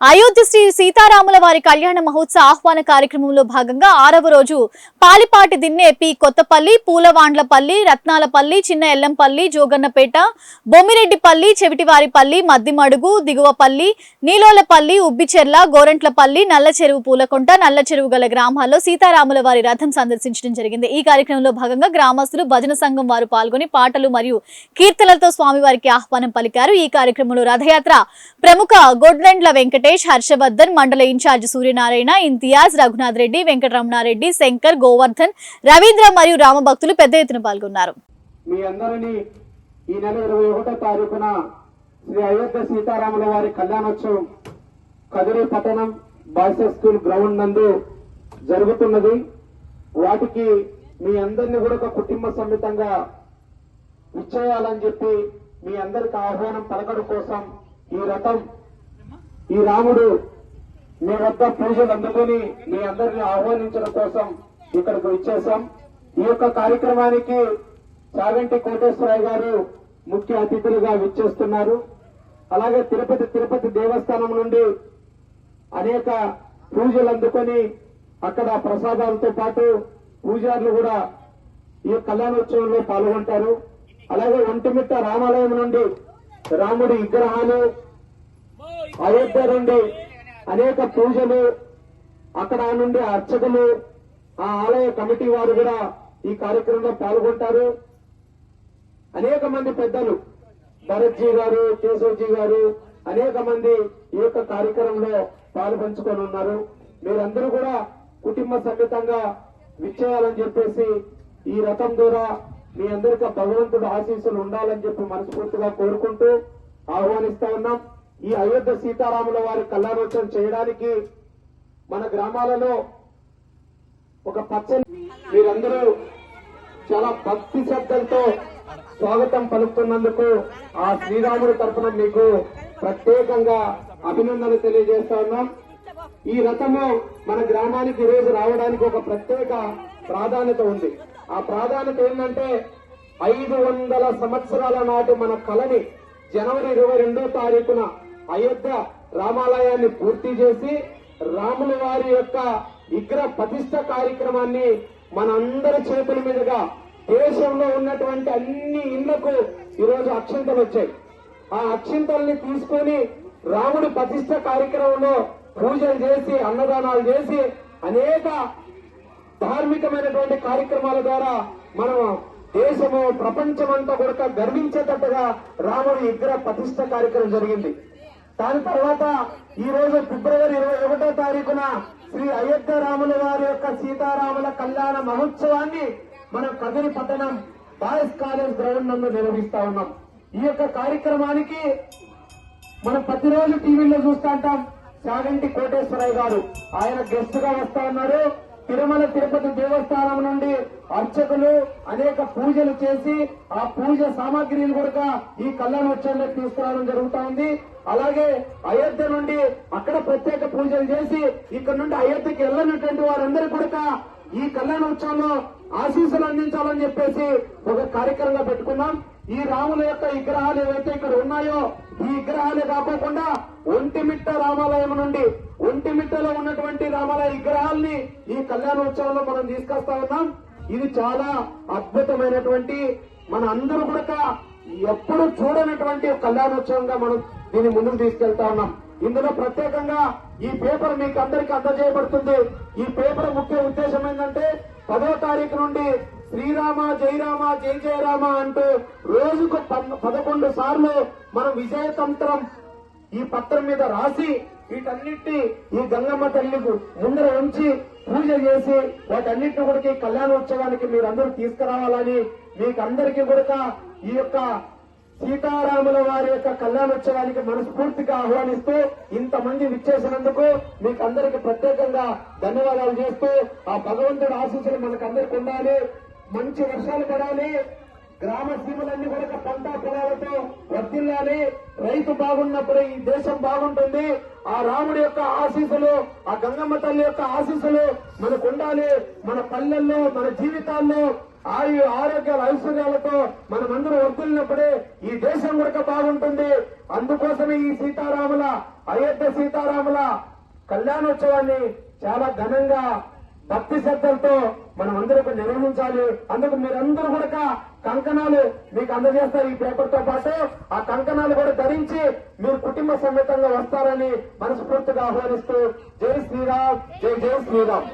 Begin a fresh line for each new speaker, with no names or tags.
అయోధ్య శ్రీ సీతారాముల వారి కళ్యాణ మహోత్సవ ఆహ్వాన కార్యక్రమంలో భాగంగా ఆరవ రోజు పాలిపాటి దిన్నే పి కొత్తపల్లి పూలవాండ్లపల్లి రత్నాలపల్లి చిన్న ఎల్లంపల్లి జోగన్నపేట బొమ్మిరెడ్డిపల్లి చెవిటివారిపల్లి మద్దిమడుగు దిగువపల్లి నీలోలపల్లి ఉబ్బిచెర్ల గోరంట్లపల్లి నల్ల చెరువు పూలకొంట నల్ల చెరువు గల గ్రామాల్లో సీతారాముల వారి రథం సందర్శించడం జరిగింది. ఈ కార్యక్రమంలో భాగంగా గ్రామస్తులు భజన సంఘం వారు పాల్గొని పాటలు మరియు కీర్తనలతో స్వామివారికి ఆహ్వానం పలికారు. ఈ కార్యక్రమంలో రథయాత్ర ప్రముఖ గొడ్లండ్ల వెంకటేష్ హర్షవర్ధన్ మండల ఇన్ఛార్జ్ సూర్యనారాయణ ఇంతియాజ్ రఘునాథ్ రెడ్డి వెంకటరమణారెడ్డి శంకర్ గోవర్ధన్ రవీంద్ర మరియు రామభక్తులు పెద్ద ఎత్తున పాల్గొన్నారు.
మీ అందరినీ ఈ నెల ఇరవై ఒకటో తారీఖున శ్రీ అయోధ్య సీతారాముల వారి కళ్యాణోత్సవం కదిరి పట్టణం బాయ్స్ స్కూల్ గ్రౌండ్ నందు జరుగుతున్నది. వాటికి మీ అందరినీ కూడా ఒక కుటుంబ సమేతంగా విచ్చేయాలని చెప్పి మీ అందరికి ఆహ్వానం పలకడం కోసం ఈ రథం ఈ రాముడు మీ వద్ద పూజలు అందుకొని మీ అందరిని ఆహ్వానించడం కోసం ఇక్కడికి వచ్చేసాం ఈ యొక్క కార్యక్రమానికి చాగంటి కోటేశ్వరరావు గారు ముఖ్య అతిథులుగా విచ్చేస్తున్నారు. అలాగే తిరుపతి తిరుపతి దేవస్థానం నుండి అనేక పూజలు అందుకొని అక్కడ ప్రసాదాలతో పాటు పూజారులు కూడా ఈ కళ్యాణోత్సవంలో పాల్గొంటారు. అలాగే ఒంటిమిట్ట రామాలయం నుండి రాముడి విగ్రహాలు అయోధ్య నుండి అనేక పూజలు అక్కడ నుండి అర్చకులు ఆ ఆలయ కమిటీ వారు కూడా ఈ కార్యక్రమంలో పాల్గొంటారు. అనేక మంది పెద్దలు భరత్జీ గారు కేశవ్జీ గారు అనేక మంది ఈ యొక్క కార్యక్రమంలో పాల్పంచుకొని ఉన్నారు. మీరందరూ కూడా కుటుంబ సమేతంగా విచ్చేయాలని చెప్పేసి ఈ రథం ద్వారా మీ అందరికీ భగవంతుడు ఆశీస్సులు ఉండాలని చెప్పి మనస్ఫూర్తిగా కోరుకుంటూ ఆహ్వానిస్తా ఉన్నాం. ఈ అయోధ్య సీతారాముల వారి కళ్యాణోత్సవం చేయడానికి మన గ్రామాలలో ఒక పచ్చని మీరందరూ చాలా భక్తి శ్రద్ధలతో స్వాగతం పలుకుతున్నందుకు ఆ శ్రీరాముడి తరఫున మీకు ప్రత్యేకంగా అభినందనలు తెలియజేస్తా ఉన్నాం. ఈ రథము మన గ్రామానికి ఈ రోజు రావడానికి ఒక ప్రత్యేక ప్రాధాన్యత ఉంది. ఆ ప్రాధాన్యత ఏంటంటే ఐదు వందల సంవత్సరాల నాటి మన కళని జనవరి ఇరవై రెండో తారీఖున అయోధ్య రామాలయాన్ని పూర్తి చేసి రాముల వారి యొక్క విగ్రహ ప్రతిష్ట కార్యక్రమాన్ని మన అందరి చేతుల మీదుగా దేశంలో ఉన్నటువంటి అన్ని ఇళ్ళకు ఈరోజు అక్షంతలు వచ్చాయి. ఆ అక్షింతల్ని తీసుకొని రాముడి ప్రతిష్ట కార్యక్రమంలో పూజలు చేసి అన్నదానాలు చేసి అనేక ధార్మికమైనటువంటి కార్యక్రమాల ద్వారా మనం దేశము ప్రపంచమంతా కూడా గర్వించేటట్టుగా రాముడి విగ్రహ ప్రతిష్ట కార్యక్రమం జరిగింది. దాని తర్వాత ఈ రోజు ఫిబ్రవరి ఇరవై ఒకటో తారీఖున శ్రీ అయ్యప్ప రాముల వారి యొక్క సీతారాముల కళ్యాణ మహోత్సవాన్ని మనం కదిరి పట్టణం బాయ్స్ కాలేజ్ గ్రౌండ్ నందు నిర్వహిస్తా ఉన్నాం. ఈ యొక్క కార్యక్రమానికి మనం ప్రతిరోజు టీవీలో చూస్తా ఉంటాం. చాగంటి కోటేశ్వరయ్య గారు. ఆయన గెస్ట్గా వస్తా ఉన్నారు. తిరుమల తిరుపతి దేవస్థానం నుండి అర్చకులు అనేక పూజలు చేసి ఆ పూజ సామాగ్రిని కూడా ఈ కళ్యాణోత్సవంలో తీసుకురావడం జరుగుతా ఉంది. అలాగే అయోధ్య నుండి అక్కడ ప్రత్యేక పూజలు చేసి ఇక్కడ నుండి అయోధ్యకి వెళ్ళినటువంటి వారందరూ కూడా ఈ కళ్యాణోత్సవంలో ఆశీస్సులు అందించాలని చెప్పేసి ఒక కార్యక్రమంగా పెట్టుకున్నాం. ఈ రాముల యొక్క విగ్రహాలు ఏవైతే ఇక్కడ ఉన్నాయో ఈ విగ్రహాలే కాకోకుండా ఒంటిమిట్ట రామాలయం నుండి ఒంటిమిట్టలో ఉన్నటువంటి రామాలయ విగ్రహాల్ని ఈ కళ్యాణోత్సవంలో మనం తీసుకొస్తా ఉన్నాం. ఇది చాలా అద్భుతమైనటువంటి మన అందరూ కూడా ఎప్పుడు చూడనటువంటి కళ్యాణోత్సవంగా మనం దీన్ని ముందుకు తీసుకెళ్తా ఉన్నాం. ఇందులో ప్రత్యేకంగా ఈ పేపర్ మీకు అందరికి అందజేయబడుతుంది. ఈ పేపర్ ముఖ్య ఉద్దేశం ఏంటంటే పదో తారీఖు నుండి శ్రీరామ జయరామ జయ జయరామ అంటూ రోజుకు పదకొండు సార్లు మనం విజయతంత్రం ఈ పత్రం మీద రాసి వీటన్నిటి ఈ గంగమ్మ తల్లికి ముందర ఉంచి పూజ చేసి వాటన్నిటిని కూడా ఈ కళ్యాణోత్సవానికి మీరందరూ తీసుకురావాలని మీకు అందరికీ కూడా ఈ యొక్క సీతారాముల వారి యొక్క కళ్యాణోత్సవానికి మనస్ఫూర్తిగా ఆహ్వానిస్తూ ఇంతమంది విచ్చేసినందుకు మీకు అందరికి ప్రత్యేకంగా ధన్యవాదాలు చేస్తూ ఆ భగవంతుడు ఆశీస్సులు మనకు అందరికి ఉండాలి. మంచి వర్షాలు పడాలి. గ్రామ సీమలన్నీ కూడా పంట పొలాలతో వర్తిల్లాలి రైతు బాగున్నప్పుడు ఈ దేశం బాగుంటుంది. ఆ రాముడి యొక్క ఆశీస్సులు ఆ గంగమ్మ తల్లి యొక్క ఆశీస్సులు మనకు ఉండాలి మన పల్లెల్లో మన జీవితాల్లో ఆయు ఆరోగ్యాల ఐశ్వర్యాలతో మనమందరం వర్తిల్లినప్పుడే ఈ దేశం కూడా బాగుంటుంది. అందుకోసమే ఈ సీతారాముల అయోధ్య సీతారాముల కళ్యాణోత్సవాన్ని చాలా ఘనంగా భక్తి శ్రద్ధలతో మనం అందరూ నిర్వహించాలి. అందుకు మీరందరూ కూడా కంకణాలు మీకు అందజేస్తారు ఈ పేపర్తో పాటు. ఆ కంకణాలు కూడా ధరించి మీరు కుటుంబ సమేతంగా వస్తారని మనస్ఫూర్తిగా ఆహ్వానిస్తూ జై శ్రీరామ్ జై జై శ్రీరామ్.